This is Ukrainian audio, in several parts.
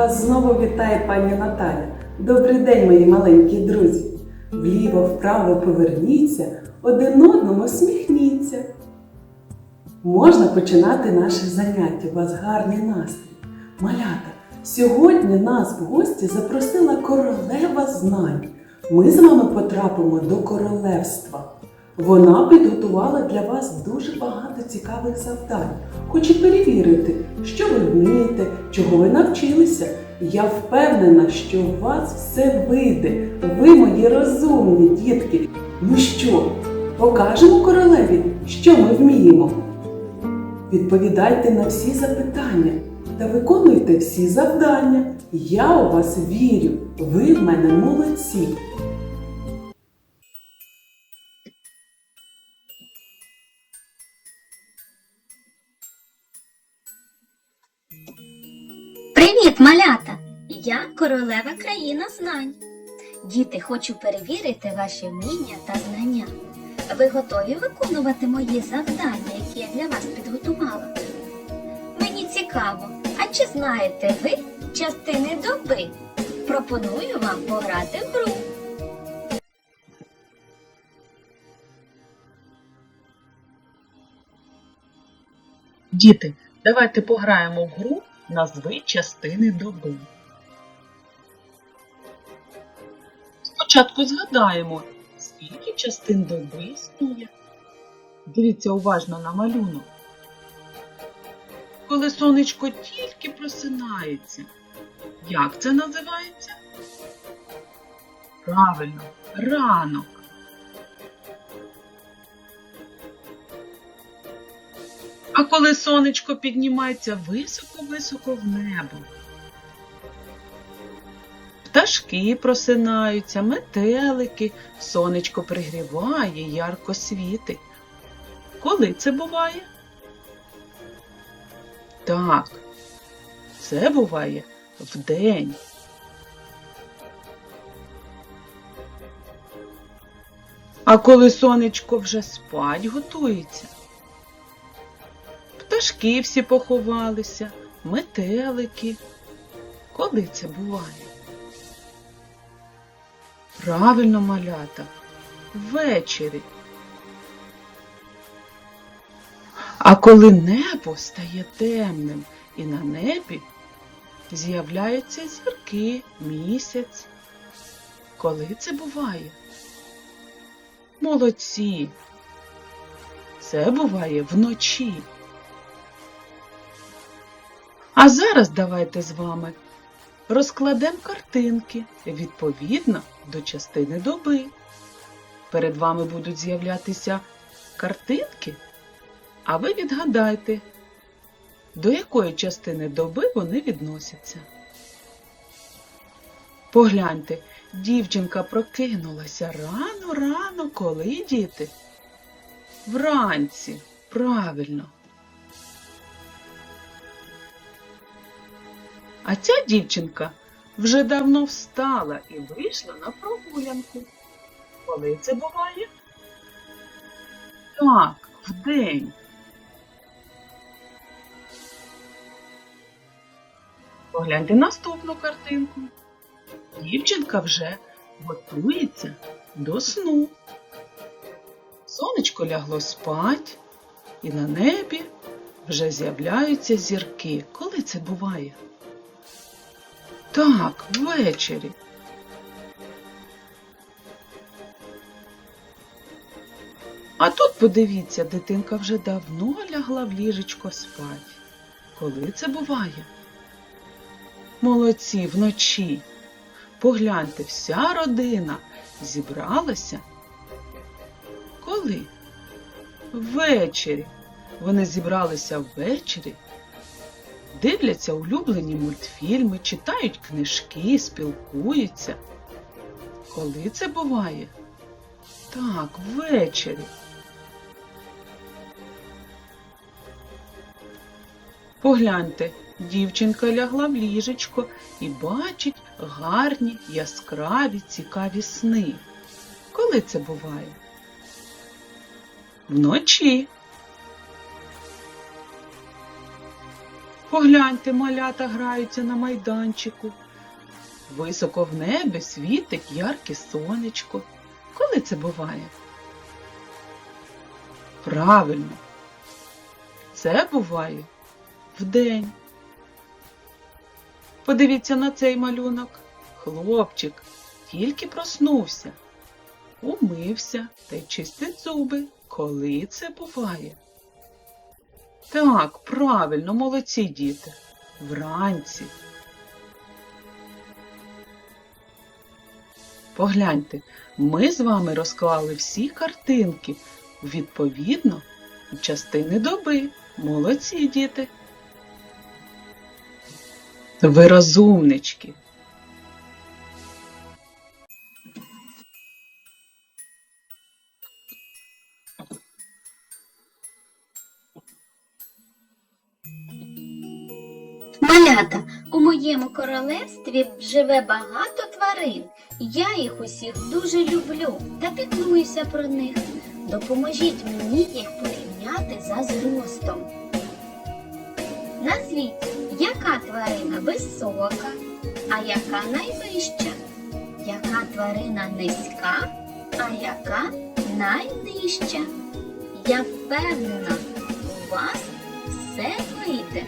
Вас знову вітає пані Наталя. Добрий день, мої маленькі друзі. Вліво вправо поверніться, один одному сміхніться. Можна починати наше заняття. У вас гарний настрій. Малята, сьогодні нас в гості запросила королева знань. Ми з вами потрапимо до королевства. Вона підготувала для вас дуже багато цікавих завдань. Хоче перевірити, що ви вмієте, чого ви навчилися. Я впевнена, що у вас все вийде. Ви мої розумні дітки. Ну що, покажемо королеві, що ми вміємо? Відповідайте на всі запитання та виконуйте всі завдання. Я у вас вірю. Ви в мене молодці. Королева країна знань. Діти, хочу перевірити ваші вміння та знання. Ви готові виконувати мої завдання, які я для вас підготувала? Мені цікаво, а чи знаєте ви частини доби? Пропоную вам пограти в гру. Діти, давайте пограємо в гру назви частини доби. Спочатку згадаємо, скільки частин доби існує. Дивіться уважно на малюнок. Коли сонечко тільки просинається, як це називається? Правильно, ранок. А коли сонечко піднімається високо-високо в небо. Пташки просинаються, метелики, сонечко пригріває, ярко світить. Коли це буває? Так, це буває вдень. А коли сонечко вже спать готується, Пташки всі поховалися, метелики. Коли це буває? Правильно, малята, ввечері. А коли небо стає темним і на небі з'являються зірки, місяць. Коли це буває? Молодці. Це буває вночі. А зараз давайте з вами розкладемо картинки відповідно до частини доби. Перед вами будуть з'являтися картинки, а ви відгадайте, до якої частини доби вони відносяться. Погляньте, дівчинка прокинулася рано-рано, коли діти? Вранці, правильно. А ця дівчинка вже давно встала і вийшла на прогулянку. Коли це буває? Так, вдень. Погляньте наступну картинку. Дівчинка вже готується до сну. Сонечко лягло спать, і на небі вже з'являються зірки. Коли це буває? Так, ввечері. А тут, подивіться, дитинка вже давно лягла в ліжечко спать. Коли це буває? Молодці, вночі. Погляньте, вся родина зібралася. Коли? Ввечері. Вони зібралися ввечері дивляться улюблені мультфільми, читають книжки, спілкуються. Коли це буває? Так, ввечері. Погляньте, дівчинка лягла в ліжечко і бачить гарні, яскраві, цікаві сни. Коли це буває? Вночі. Погляньте, малята граються на майданчику. Високо в небі світить ярке сонечко. Коли це буває? Правильно. Це буває вдень. Подивіться на цей малюнок. Хлопчик тільки проснувся, умився та й чистить зуби. Коли це буває? Так, правильно, молодці діти. Вранці. Погляньте, ми з вами розклали всі картинки відповідно частини доби. Молодці діти. Ви розумнички. Моєму королевстві живе багато тварин. Я їх усіх дуже люблю та піклуюся про них. Допоможіть мені їх порівняти за зростом. Назвіть, яка тварина висока, а яка найвища, яка тварина низька, а яка найнижча. Я впевнена, у вас все вийде.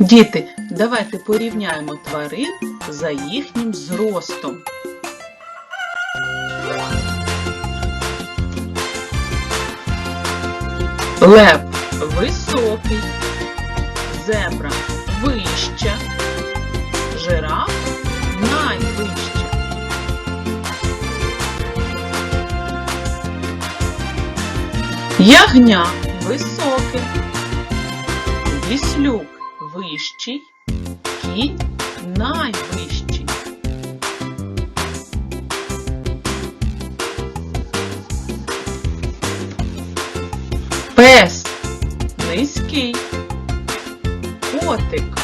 Діти, давайте порівняємо тварин за їхнім зростом. Лев високий, зебра вища, жираф найвища. Ягня високе, віслюк вищий, кінь найвищий. Пес низький, котик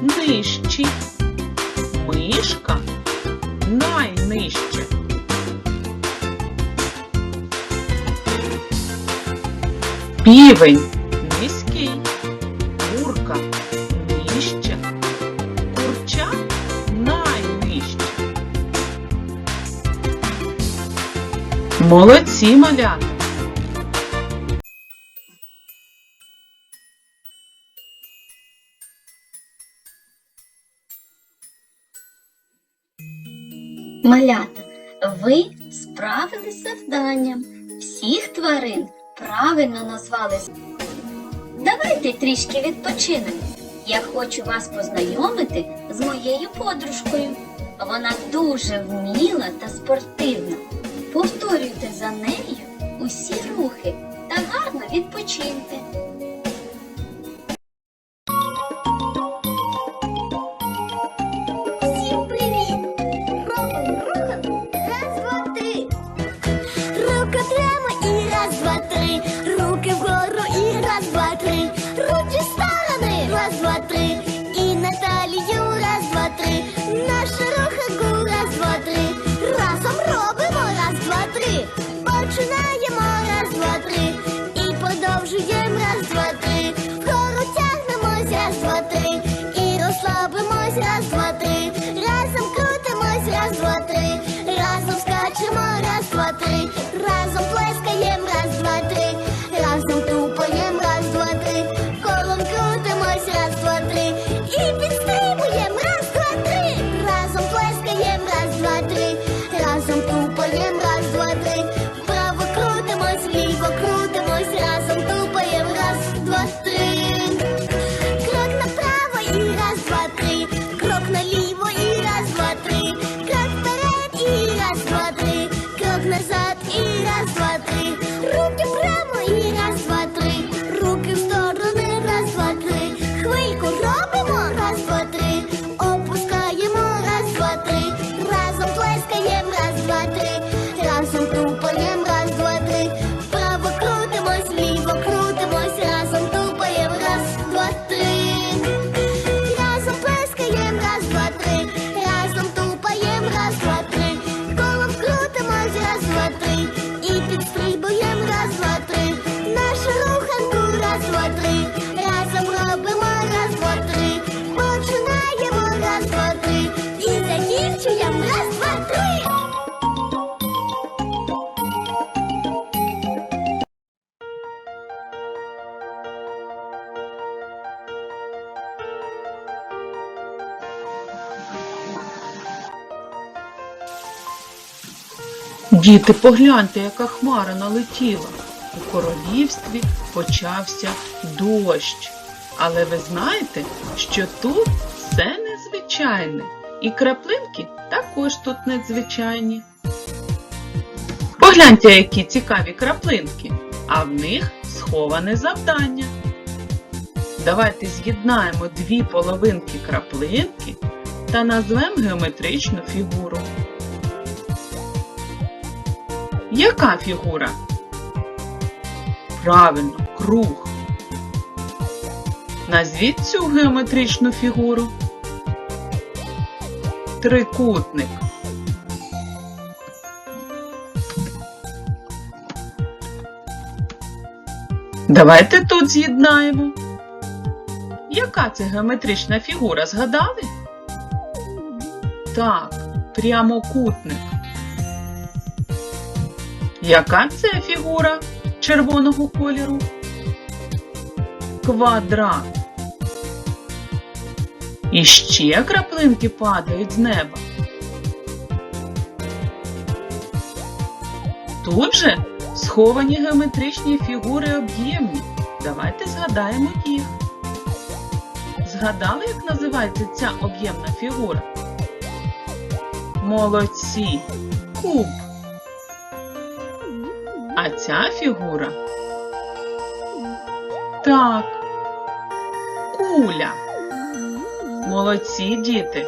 нижчий, мишка найнижча. Півень Молодці малята! Малята, ви справились з завданням. Всіх тварин правильно назвали. Давайте трішки відпочинемо. Я хочу вас познайомити з моєю подружкою. Вона дуже вміла та спортивна. Повторюйте за нею усі рухи та гарно відпочиньте. назад и раз, два, три. Руки прочь. Діти, погляньте, яка хмара налетіла. У королівстві почався дощ. Але ви знаєте, що тут все незвичайне, і краплинки також тут незвичайні. Погляньте, які цікаві краплинки, а в них сховане завдання. Давайте з'єднаємо дві половинки краплинки та назвемо геометричну фігуру. Яка фігура? Правильно, круг. Назвіть цю геометричну фігуру. Трикутник. Давайте тут з'єднаємо. Яка це геометрична фігура, згадали? Так, прямокутник. Яка це фігура червоного кольору? Квадрат. І ще краплинки падають з неба. Тут же сховані геометричні фігури об'ємні. Давайте згадаємо їх. Згадали, як називається ця об'ємна фігура? Молодці. Куб. А ця фігура? Так. Куля. Молодці, діти.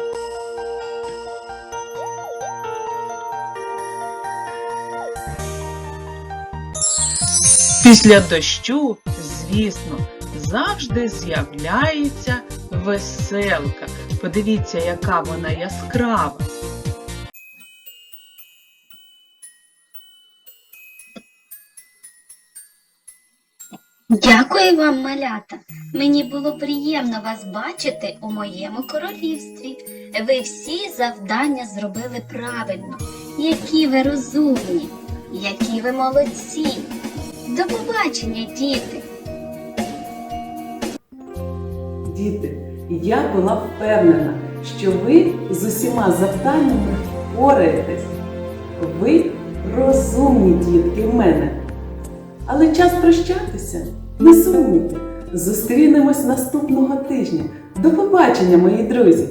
Після дощу, звісно, завжди з'являється веселка. Подивіться, яка вона яскрава. Дякую вам, малята. Мені було приємно вас бачити у моєму королівстві. Ви всі завдання зробили правильно. Які ви розумні, які ви молодці. До побачення, діти! Діти, я була впевнена, що ви з усіма завданнями впораєтесь. Ви розумні дітки в мене. Але час прощатися. Не сумуйте. Зустрінемось наступного тижня. До побачення, мої друзі!